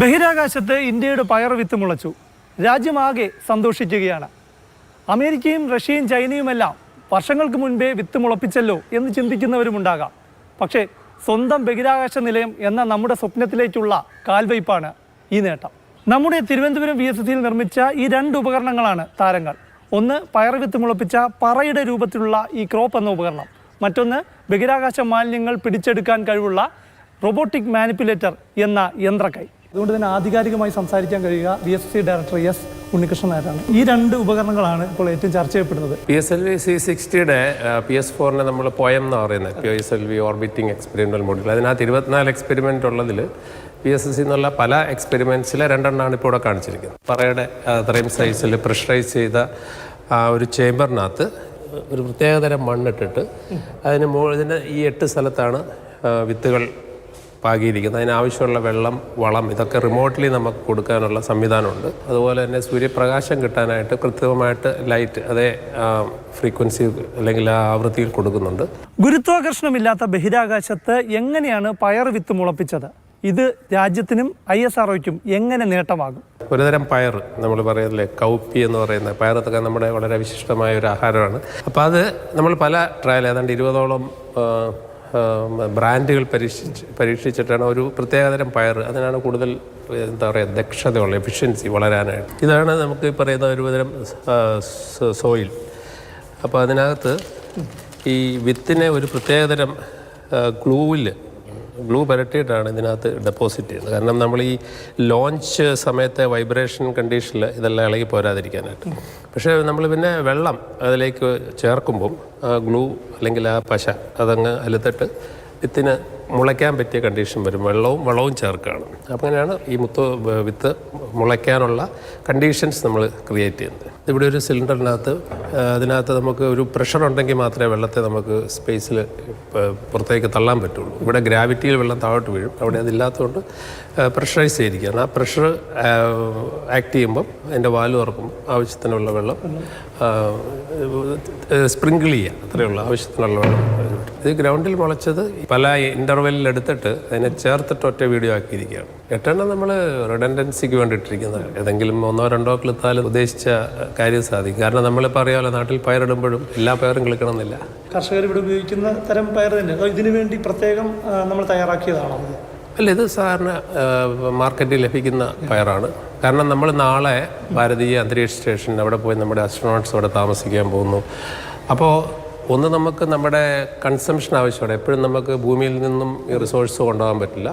ബഹിരാകാശത്ത് ഇന്ത്യയുടെ പയർ വിത്ത് മുളച്ചു. രാജ്യമാകെ സന്തോഷിക്കുകയാണ്. അമേരിക്കയും റഷ്യയും ചൈനയുമെല്ലാം വർഷങ്ങൾക്ക് മുൻപേ വിത്ത് മുളപ്പിച്ചല്ലോ എന്ന് ചിന്തിക്കുന്നവരുമുണ്ടാകാം. പക്ഷേ സ്വന്തം ബഹിരാകാശ നിലയം എന്ന നമ്മുടെ സ്വപ്നത്തിലേക്കുള്ള കാൽവയ്പ്പാണ് ഈ നേട്ടം. നമ്മുടെ തിരുവനന്തപുരം വി എസ് നിർമ്മിച്ച ഈ രണ്ട് ഉപകരണങ്ങളാണ് താരങ്ങൾ. ഒന്ന് പയർ വിത്ത് മുളപ്പിച്ച പറയുടെ രൂപത്തിലുള്ള ഈ ക്രോപ്പ് എന്ന ഉപകരണം. മറ്റൊന്ന് ബഹിരാകാശ മാലിന്യങ്ങൾ പിടിച്ചെടുക്കാൻ കഴിവുള്ള റോബോട്ടിക് മാനിപ്പുലേറ്റർ എന്ന യന്ത്രക്കൈ. അതുകൊണ്ട് തന്നെ ആധികാരികമായി സംസാരിക്കാൻ കഴിയുക. V S C director S Unnikrishnan നായരാണ്. ഈ രണ്ട് ഉപകരണങ്ങളാണ് ഇപ്പോൾ ഏറ്റവും ചർച്ച ചെയ്യപ്പെടുന്നത്. P S L V C സിക്സ്റ്റിയുടെ P S ഫോറിനെ നമ്മൾ പോയം എന്ന് പറയുന്നത്. P S L V orbiting experimental model അതിനകത്ത് ഇരുപത്തിനാല് എക്സ്പെരിമെന്റ് ഉള്ളതിൽ പി എസ് എസ് സി എന്നുള്ള പല എക്സ്പെരിമെന്റ്സിലെ രണ്ടെണ്ണമാണ് ഇപ്പോൾ ഇവിടെ കാണിച്ചിരിക്കുന്നത്. പറയുടെ അത്രയും സൈസിൽ പ്രഷറൈസ് ചെയ്ത ഒരു ചേമ്പറിനകത്ത് ഒരു പ്രത്യേകതരം മണ്ണിട്ടിട്ട് അതിന് മോ ഇതിന്റെ ഈ എട്ട് സ്ഥലത്താണ് വിത്തുകൾ പാകിയിരിക്കുന്നത്. അതിനാവശ്യമുള്ള വെള്ളം വളം ഇതൊക്കെ റിമോട്ട്ലി നമുക്ക് കൊടുക്കാനുള്ള സംവിധാനമുണ്ട്. അതുപോലെ തന്നെ സൂര്യപ്രകാശം കിട്ടാനായിട്ട് കൃത്യമായിട്ട് ലൈറ്റ് അതേ ഫ്രീക്വൻസി അല്ലെങ്കിൽ ആ ആവൃത്തിയിൽ കൊടുക്കുന്നുണ്ട്. ഗുരുത്വാകർഷണമില്ലാത്ത ബഹിരാകാശത്ത് എങ്ങനെയാണ് പയർ വിത്ത് മുളപ്പിച്ചത്? ഇത് രാജ്യത്തിനും ഐ എസ് ആർഒയ്ക്കും എങ്ങനെ നേട്ടമാകും? ഒരുതരം പയർ നമ്മൾ പറയുന്നില്ലേ കൗപ്പി എന്ന് പറയുന്ന പയറത്തൊക്കെ നമ്മുടെ വളരെ വിശിഷ്ടമായ ഒരു ആഹാരമാണ്. അപ്പോൾ അത് നമ്മൾ പല ട്രയൽ ഏതാണ്ട് ഇരുപതോളം ബ്രാൻഡുകൾ പരീക്ഷിച്ച് പരീക്ഷിച്ചിട്ടാണ് ഒരു പ്രത്യേകതരം പയർ. അതിനാണ് കൂടുതൽ എന്താ പറയുക ദക്ഷതയുള്ള എഫിഷ്യൻസി വളരാനായിട്ട്. ഇതാണ് നമുക്ക് ഈ പറയുന്ന ഒരുതരം സോയിൽ അപ്പോൾ അതിനകത്ത് ഈ വിത്തിനെ ഒരു പ്രത്യേകതരം ഗ്ലൂവിൽ ഗ്ലൂ പുരട്ടിയിട്ടാണ് ഇതിനകത്ത് ഡെപ്പോസിറ്റ് ചെയ്യുന്നത്. കാരണം നമ്മൾ ഈ ലോഞ്ച് സമയത്തെ വൈബ്രേഷൻ കണ്ടീഷനിൽ ഇതെല്ലാം ഇളകി പോരാതിരിക്കാനായിട്ട്. പക്ഷേ നമ്മൾ പിന്നെ വെള്ളം അതിലേക്ക് ചേർക്കുമ്പം ആ ഗ്ലൂ അല്ലെങ്കിൽ ആ പശ അതങ്ങ് അലുത്തിട്ട് വിത്തിന് മുളയ്ക്കാൻ പറ്റിയ കണ്ടീഷൻ വരും. വെള്ളവും വളവും ചേർക്കുകയാണ് അങ്ങനെയാണ് ഈ മുത്ത് വിത്ത് മുളയ്ക്കാനുള്ള കണ്ടീഷൻസ് നമ്മൾ ക്രിയേറ്റ് ചെയ്യുന്നത്. ഇവിടെ ഒരു സിലിണ്ടറിനകത്ത് അതിനകത്ത് നമുക്ക് ഒരു പ്രഷർ ഉണ്ടെങ്കിൽ മാത്രമേ വെള്ളത്തെ നമുക്ക് സ്പേസിൽ പുറത്തേക്ക് തള്ളാൻ പറ്റുള്ളൂ. ഇവിടെ ഗ്രാവിറ്റിയിൽ വെള്ളം താഴോട്ട് വീഴും. അവിടെ അതില്ലാത്തതുകൊണ്ട് പ്രഷറൈസ് ചെയ്തിരിക്കുകയാണ്. ആ പ്രഷർ ആക്ട് ചെയ്യുമ്പം അതിന്റെ വാൽ തുറക്കും ആവശ്യത്തിനുള്ള വെള്ളം സ്പ്രിങ്കിൾ ചെയ്യുക. അത്രയുള്ള ആവശ്യത്തിനുള്ള വെള്ളം. ഇത് ഗ്രൗണ്ടിൽ മുളച്ചത് പല ഇന്റർവെല്ലിൽ എടുത്തിട്ട് അതിനെ ചേർത്തിട്ട് ഒറ്റ വീഡിയോ ആക്കിയിരിക്കുകയാണ്. എട്ടെണ്ണം നമ്മൾ റിഡൻഡൻസിക്ക് വേണ്ടിയിട്ടിരിക്കുന്നത് ഏതെങ്കിലും ഒന്നോ രണ്ടോ കിളുത്താൽ ഉദ്ദേശിച്ച കാര്യം സാധിക്കും. കാരണം നമ്മളിപ്പോൾ അറിയാമല്ലോ നാട്ടിൽ പയറിടുമ്പോഴും എല്ലാ പയറും കിളിക്കണമെന്നില്ല. കർഷകർ ഇവിടെ ഉപയോഗിക്കുന്ന തരം പയർ തന്നെ. ഇതിനു വേണ്ടി പ്രത്യേകം നമ്മൾ തയ്യാറാക്കിയതാണോ? അല്ല ഇത് സാധാരണ മാർക്കറ്റിൽ ലഭിക്കുന്ന പയറാണ്. കാരണം നമ്മൾ നാളെ ഭാരതീയ അന്തരീക്ഷ സ്റ്റേഷൻ അവിടെ പോയി നമ്മുടെ അസ്ട്രോണോട്ട്സ് അവിടെ താമസിക്കാൻ പോകുന്നു. അപ്പോൾ ഒന്ന് നമുക്ക് നമ്മുടെ കൺസംഷൻ ആവശ്യമാണ്. എപ്പോഴും നമുക്ക് ഭൂമിയിൽ നിന്നും ഈ റിസോഴ്സ് കൊണ്ടുപോകാൻ പറ്റില്ല.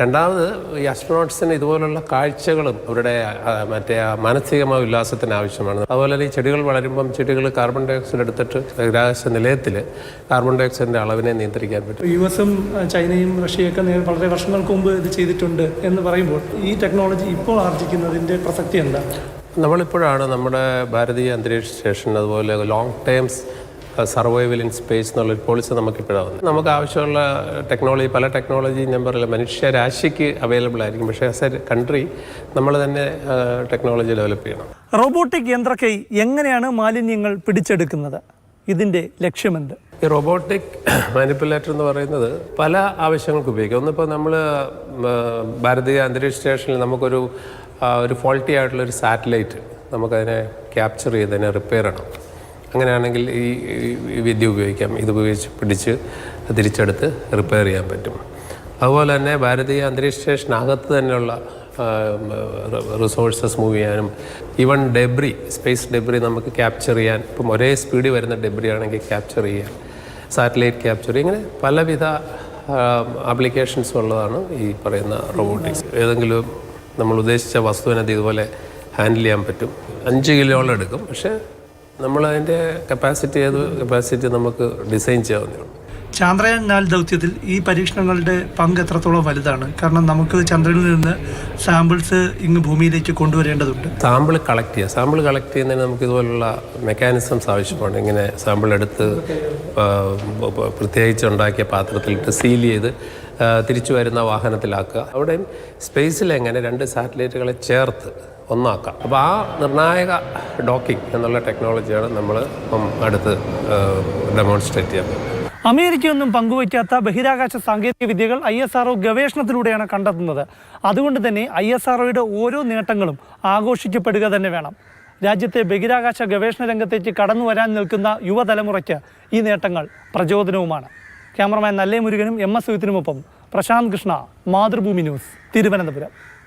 രണ്ടാമത് ഈ അസ്ട്രോണോട്ട്സിന് ഇതുപോലുള്ള കാഴ്ചകളും അവരുടെ മറ്റേ ആ മാനസികമായ ഉല്ലാസത്തിന് ആവശ്യമാണ്. അതുപോലെ തന്നെ ഈ ചെടികൾ വളരുമ്പം ചെടികൾ കാർബൺ ഡൈ ഓക്സൈഡ് എടുത്തിട്ട് ബഹിരാകാശ നിലയത്തിൽ കാർബൺ ഡൈ ഓക്സൈഡിന്റെ അളവിനെ നിയന്ത്രിക്കാൻ പറ്റും. യു എസും ചൈനയും റഷ്യയൊക്കെ വളരെ വർഷങ്ങൾക്ക് മുമ്പ് ഇത് ചെയ്തിട്ടുണ്ട് എന്ന് പറയുമ്പോൾ ഈ ടെക്നോളജി ഇപ്പോൾ ആർജിക്കുന്നതിന്റെ പ്രസക്തി എന്താണ്? നമ്മളിപ്പോഴാണ് നമ്മുടെ ഭാരതീയ അന്തരീക്ഷ സ്റ്റേഷൻ അതുപോലെ long terms survival in space എന്നുള്ളൊരു പോളിസി നമുക്ക് നമുക്കിപ്പോഴാണ് നമുക്ക് ആവശ്യമുള്ള ടെക്നോളജി പല ടെക്നോളജി ഞാൻ പറയില്ല മനുഷ്യരാശിക്ക് അവൈലബിൾ ആയിരിക്കും. പക്ഷേ ആസ് എ കൺട്രി നമ്മൾ തന്നെ ടെക്നോളജി ഡെവലപ്പ് ചെയ്യണം. റോബോട്ടിക് യന്ത്രക്കൈ എങ്ങനെയാണ് മാലിന്യങ്ങൾ പിടിച്ചെടുക്കുന്നത്? ഇതിന്റെ ലക്ഷ്യമെന്ത്? ഈ റോബോട്ടിക് മാനിപ്പുലേറ്റർ എന്ന് പറയുന്നത് പല ആവശ്യങ്ങൾക്ക് ഉപയോഗിക്കും. ഒന്നിപ്പോൾ നമ്മൾ ഭാരതീയ അന്തരീക്ഷ സ്റ്റേഷനിൽ നമുക്കൊരു ഒരു ഫോൾട്ടി ആയിട്ടുള്ള ഒരു സാറ്റലൈറ്റ് നമുക്കതിനെ ക്യാപ്ചർ ചെയ്ത് അതിനെ റിപ്പയർ ചെയ്യണം. അങ്ങനെയാണെങ്കിൽ ഈ വിദ്യ ഉപയോഗിക്കാം. ഇത് ഉപയോഗിച്ച് പിടിച്ച് തിരിച്ചെടുത്ത് റിപ്പയർ ചെയ്യാൻ പറ്റും. അതുപോലെ തന്നെ ഭാരതീയ അന്തരീക്ഷ സ്റ്റേഷനകത്ത് തന്നെയുള്ള റിസോഴ്സസ് മൂവ് ചെയ്യാനും ഈവൻ ഡെബ്രി സ്പേസ് ഡെബ്രി നമുക്ക് ക്യാപ്ചർ ചെയ്യാൻ ഇപ്പം ഒരേ സ്പീഡിൽ വരുന്ന ഡെബ്രി ആണെങ്കിൽ ക്യാപ്ചർ ചെയ്യാൻ സാറ്റലൈറ്റ് ക്യാപ്ചർ ഇങ്ങനെ പലവിധ ആപ്ലിക്കേഷൻസ് ഉള്ളതാണ് ഈ പറയുന്ന റോബോട്ടിക്സ് ഏതെങ്കിലും നമ്മൾ ഉദ്ദേശിച്ച വസ്തുവിനത് ഇതുപോലെ ഹാൻഡിൽ ചെയ്യാൻ പറ്റും. അഞ്ച് കിലോളം എടുക്കും. പക്ഷേ നമ്മൾ അതിന്റെ കപ്പാസിറ്റി ഏത് കപ്പാസിറ്റി നമുക്ക് ഡിസൈൻ ചെയ്യാവുന്നേ ഉള്ളൂ. ചാന്ദ്രയാൻ നാല് ദൗത്യത്തിൽ ഈ പരീക്ഷണങ്ങളുടെ പങ്ക് എത്രത്തോളം വലുതാണ്? കാരണം നമുക്ക് ചന്ദ്രനിൽ നിന്ന് സാമ്പിൾസ് ഇങ്ങ് ഭൂമിയിലേക്ക് കൊണ്ടുവരേണ്ടതുണ്ട്. സാമ്പിൾ കളക്ട് ചെയ്യുക സാമ്പിൾ കളക്ട് ചെയ്യുന്നതിന് നമുക്ക് ഇതുപോലുള്ള മെക്കാനിസംസ് ആവശ്യമാണ്. ഇങ്ങനെ സാമ്പിൾ എടുത്ത് പ്രത്യേകിച്ച് ഉണ്ടാക്കിയ പാത്രത്തിലിട്ട് സീൽ ചെയ്ത് തിരിച്ചു വരുന്ന വാഹനത്തിലാക്കുക. അവിടെയും സ്പേസിൽ എങ്ങനെ രണ്ട് സാറ്റലൈറ്റുകളെ ചേർത്ത് ഒന്നാക്കാം. അപ്പോൾ ആ നിർണായക ഡോക്കിംഗ് എന്നുള്ള ടെക്നോളജിയാണ് നമ്മൾ ഇപ്പം അടുത്ത് ഡെമോൺസ്ട്രേറ്റ് ചെയ്യാൻ അമേരിക്കയൊന്നും പങ്കുവയ്ക്കാത്ത ബഹിരാകാശ സാങ്കേതിക വിദ്യകൾ ഐ എസ് ആർഒ ഗവേഷണത്തിലൂടെയാണ് കണ്ടെത്തുന്നത്. അതുകൊണ്ട് തന്നെ ഐ എസ് ആർഒയുടെ ഓരോ നേട്ടങ്ങളും ആഘോഷിക്കപ്പെടുക തന്നെ വേണം. രാജ്യത്തെ ബഹിരാകാശ ഗവേഷണ രംഗത്തേക്ക് കടന്നു വരാൻ നിൽക്കുന്ന യുവതലമുറയ്ക്ക് ഈ നേട്ടങ്ങൾ പ്രചോദനവുമാണ്. ക്യാമറമാൻ നല്ലേ മുരുകനും എം എസ് സുയത്തിനുമൊപ്പം പ്രശാന്ത് കൃഷ്ണ മാതൃഭൂമി ന്യൂസ് തിരുവനന്തപുരം.